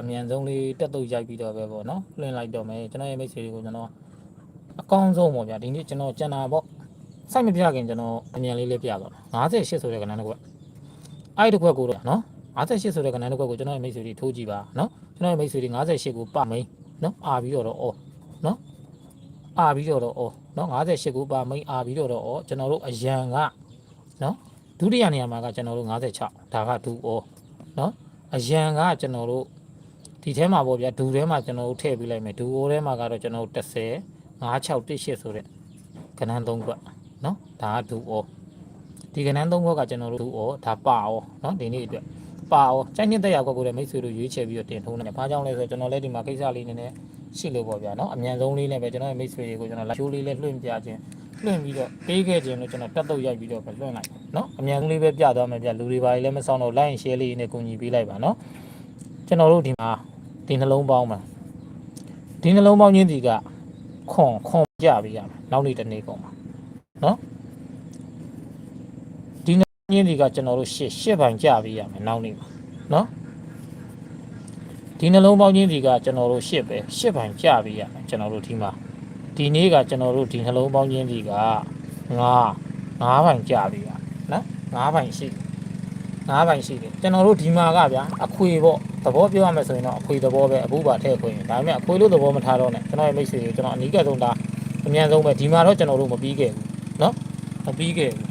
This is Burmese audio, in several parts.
အမြန်ဆုံးလေးတက်တုတ်ရိုက်ပြီးတော့ပဲပေါ့နော်လွှင့်လိုက်တော့မယ်ကျွန်တော်ရဲ့မိတ်ဆွေတွေကိုကျွန်တော်အကောင်းဆုံးပေါ့ဗျာဒီနေ့ကျွန်တော်ကျန်တာပေါ့စိုက်မပြခင်ကျွန်တော်အမြန်လေးလေးပြသွားမယ်58ဆိုတဲ့ကဏ္ဍတစ်ခွက်အဲ့ဒီတစ်ခွက်ကိုတော့နော်58ဆိုတဲ့ကဏ္ဍတစ်ခွက်ကိုကျွန်တော်ရဲ့မိတ်ဆွေတွေထိုးကြည့်ပါနော်ကျွန်တော်ရဲ့မိတ်ဆွေတွေ58ကိုပမိန်နော်အာပြီးတော့တော့အော်နော်အာပြီးတော့တော့အော်နော်58ကိုပမိန်အာပြီးတော့တော့အော်ကျွန်တော်တို့အရန်ကနော်ဒုတိယနေရာမှာကကျွန်တော်တို့56ဒါကဒူအော်နော်အရန်ကကျွန်တော်တို့ ဒီထဲမှာပေါ့ဗျာဒူထဲမှာကျွန်တော်တို့ထည့်ပေးလိုက်မယ်ဒူအိုထဲမှာကတော့ကျွန်တော်တို့30 5618ဆိုတဲ့ကဏ္ဍ3ခွက်နော်ဒါကဒူအိုဒီကဏ္ဍ3ခွက်ကကျွန်တော်တို့ဒူအိုဒါပါအောနော်ဒီနေ့အတွက်ပါအောစိုက်နှစ်သက်ရောက်ခွက်ကိုလည်းမိတ်ဆွေတို့ရွေးချယ်ပြီးတော့တင်ထိုးနေတယ်ဘာကြောင့်လဲဆိုတော့ကျွန်တော်လည်းဒီမှာကိစ္စလေးနည်းနည်းရှိလို့ပေါ့ဗျာနော်အမြန်ဆုံးလေးနဲ့ပဲကျွန်တော်ရဲ့မိတ်ဆွေတွေကိုကျွန်တော်လာချိုးလေးလေးလွှင့်ပြခြင်းလွှင့်ပြီးတော့ပေးခဲ့ခြင်းလို့ကျွန်တော်တက်တော့ရိုက်ပြီးတော့ပဲလွှင့်လိုက်နော်အမြန်ဆုံးလေးပဲပြသွားမယ်ဗျလူတွေပါလည်းမဆောင်တော့ line share လေးနဲ့ကူညီပေးလိုက်ပါနော်ကျွန်တော်တို့ဒီမှာ ဒီနှလုံးပေါင်းမှာဒီနှလုံးပေါင်းချင်းဒီကခွန်ခွန်ကြပေးရမယ်နောက်နေ့တစ်နေ့ကုန်မှာနော်ဒီနှလုံးချင်းဒီကကျွန်တော်တို့ရှစ်ရှစ်ပိုင်ကြပေးရမယ်နောက်နေ့မှာနော်ဒီနှလုံးပေါင်းချင်းဒီကကျွန်တော်တို့ရှစ်ပဲရှစ်ပိုင်ကြပေးရမယ်ကျွန်တော်တို့ဒီမှာဒီနေ့ကကျွန်တော်တို့ဒီနှလုံးပေါင်းချင်းဒီကငါးငါးပိုင်ကြပေးရမယ်နော်ငါးပိုင်ရှိတယ်ငါးပိုင်ရှိတယ်ကျွန်တော်တို့ဒီမှာကဗျာအခွေပေါ့ သဘောပြောရမယ်ဆိုရင်တော့အခွေသဘောပဲအပူပါထည့်ခွင့်ဒါပေမဲ့အခွေလို့သဘောမထားတော့နဲ့ကျွန်တော်ရဲ့မိတ်ဆွေတွေကျွန်တော်အနီးကပ်ဆုံးဒါအမြန်ဆုံးပဲဒီမှာတော့ကျွန်တော်တို့မပြီးခဲ့ဘူးเนาะမပြီးခဲ့ဘူး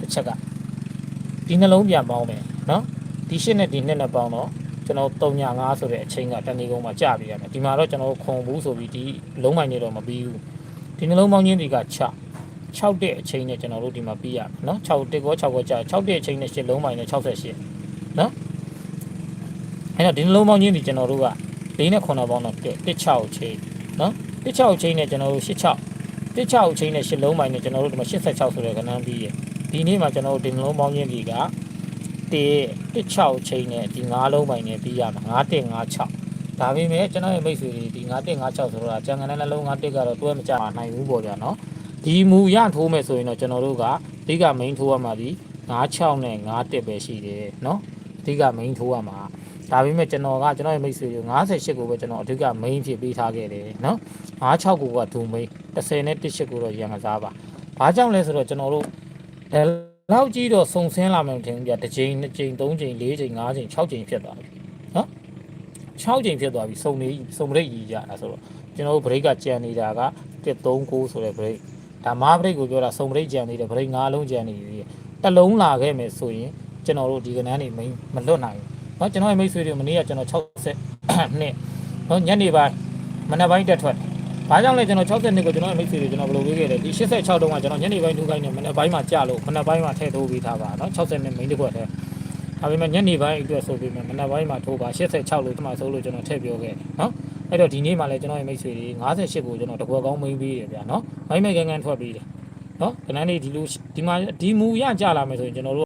တစ်ချက်ကဒီနှလုံးပြန်ပေါင်းမယ်เนาะဒီရှစ်နဲ့ဒီနှစ်နဲ့ပေါင်းတော့ကျွန်တော်305ဆိုတဲ့အချိန်ကတဏီကုန်းမှာကြာပြီးရမယ်ဒီမှာတော့ကျွန်တော်ခွန်ဘူးဆိုပြီးဒီလုံးမိုင်းနေတော့မပြီးဘူးဒီနှလုံးပေါင်းချင်းဒီက6 6တဲ့အချိန်နဲ့ကျွန်တော်တို့ဒီမှာပြီးရမယ်เนาะ6တက်ကော6ကောကြာ6တဲ့အချိန်နဲ့ရှစ်လုံးမိုင်းနဲ့68เนาะ အဲ့တော့ဒီနှလုံးပေါင်းချင်းဒီကျွန်တော်တို့က၄နဲ့9ပေါင်းတော့16ချိန်နော်16ချိန်နဲ့ကျွန်တော်တို့86 16ချိန်နဲ့8လုံးပိုင်းနဲ့ကျွန်တော်တို့ဒီမှာ86ဆိုတဲ့ကဏ္ဍပြီးရဒီနေ့မှာကျွန်တော်တို့ဒီနှလုံးပေါင်းချင်းဒီက16ချိန်နဲ့ဒီ9လုံးပိုင်းနဲ့ပြီးရမှာ9156ဒါပေမဲ့ကျွန်တော်ရဲ့မိတ်ဆွေတွေဒီ9156ဆိုတော့ကျန်ကန်တဲ့နှလုံး91ကတော့တွဲမကြနိုင်ဘူးပေါ့ဗျာနော်ဒီမူရထိုးမယ်ဆိုရင်တော့ကျွန်တော်တို့ကအဓိက main ထိုးရမှာဒီ96နဲ့91ပဲရှိတယ်နော်အဓိက main ထိုးရမှာ ဒါပေမဲ့ကျွန်တော်ကကျွန်တော်ရဲ့မိတ်ဆွေတွေ98ကိုပဲကျွန်တော်အဓိက main ဖြစ်ပေးထားခဲ့တယ်နော်96ကိုကဒူ main 30နဲ့18ကိုတော့ရန်ကစားပါဘာကြောင့်လဲဆိုတော့ကျွန်တော်တို့ဒါလောက်ကြီးတော့စုံဆင်းလာမှမထင်ဘူးပြတစ်ချိန်နှစ်ချိန်သုံးချိန်လေးချိန်ငါးချိန်6ချိန်ဖြစ်သွားပြီနော်6ချိန်ဖြစ်သွားပြီစုံနေစုံဘရိတ်ကြီးကြတာဆိုတော့ကျွန်တော်တို့ဘရိတ်ကကြံနေတာက139ဆိုတဲ့ဘရိတ်ဒါမှဘရိတ်ကိုပြောတာစုံဘရိတ်ကြံနေတယ်ဘရိတ်၅လုံးကြံနေပြီတစ်လုံးလာခဲ့မယ်ဆိုရင်ကျွန်တော်တို့ဒီကနန်းနေမမလွတ်နိုင်ဘူး เนาะကျွန်တော်ရဲ့မိတ်ဆွေတွေမနေ့ကကျွန်တော်60နှစ်เนาะညနေပိုင်းမနက်ပိုင်းတက်ထွက်။ဘာကြောင့်လဲကျွန်တော်60နှစ်ကိုကျွန်တော်ရဲ့မိတ်ဆွေတွေကျွန်တော်ဘယ်လိုပေးခဲ့လဲဒီ86တုန်းကကျွန်တော်ညနေပိုင်းထိုးခိုင်းနေမနက်ပိုင်းမှာကြာလို့မနက်ပိုင်းမှာထည့်ထိုးပေးထားပါเนาะ60နှစ်မိန်းတစ်ခွက်တည်း။ဒါပေမဲ့ညနေပိုင်းအတွက်ဆိုပြီးမှမနက်ပိုင်းမှာထိုးပါ86လို့ဒီမှာဆိုလို့ကျွန်တော်ထည့်ပြောခဲ့เนาะအဲ့တော့ဒီနေ့မှလည်းကျွန်တော်ရဲ့မိတ်ဆွေတွေ58ကိုကျွန်တော်တကွက်ကောင်းမိန်းပေးတယ်ဗျာเนาะ။မိုင်းမဲ့ကန်ကန်ထွက်ပေးတယ်။เนาะခဏနေဒီလိုဒီမှာဒီမူရကြလာမယ်ဆိုရင်ကျွန်တော်တို့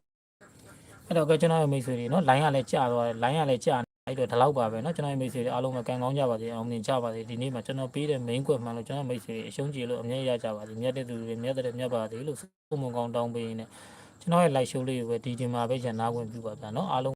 အဲ့တော့ကကျွန်တော်ရဲ့မိတ်ဆွေတွေနော် line ကလည်းကြာသွားတယ် line ကလည်းကြာနေအဲ့တော့ဒီလောက်ပါပဲနော်ကျွန်တော်ရဲ့မိတ်ဆွေတွေအားလုံးပဲကံကောင်းကြပါစေအောင်မြင်ကြပါစေဒီနေ့မှာကျွန်တော်ပေးတဲ့ main quest မှန်လို့ကျွန်တော်မိတ်ဆွေတွေအရှုံးကြေလို့အမြဲရကြပါစေမြတ်တဲ့သူတွေမြတ်တဲ့မြတ်ပါစေလို့စုံမကောင်းတောင်းပေးနေကျွန်တော်ရဲ့ live show လေးကိုပဲဒီချိန်မှာပဲရန်နာခွင့်ပြုပါဗျာနော်အားလုံး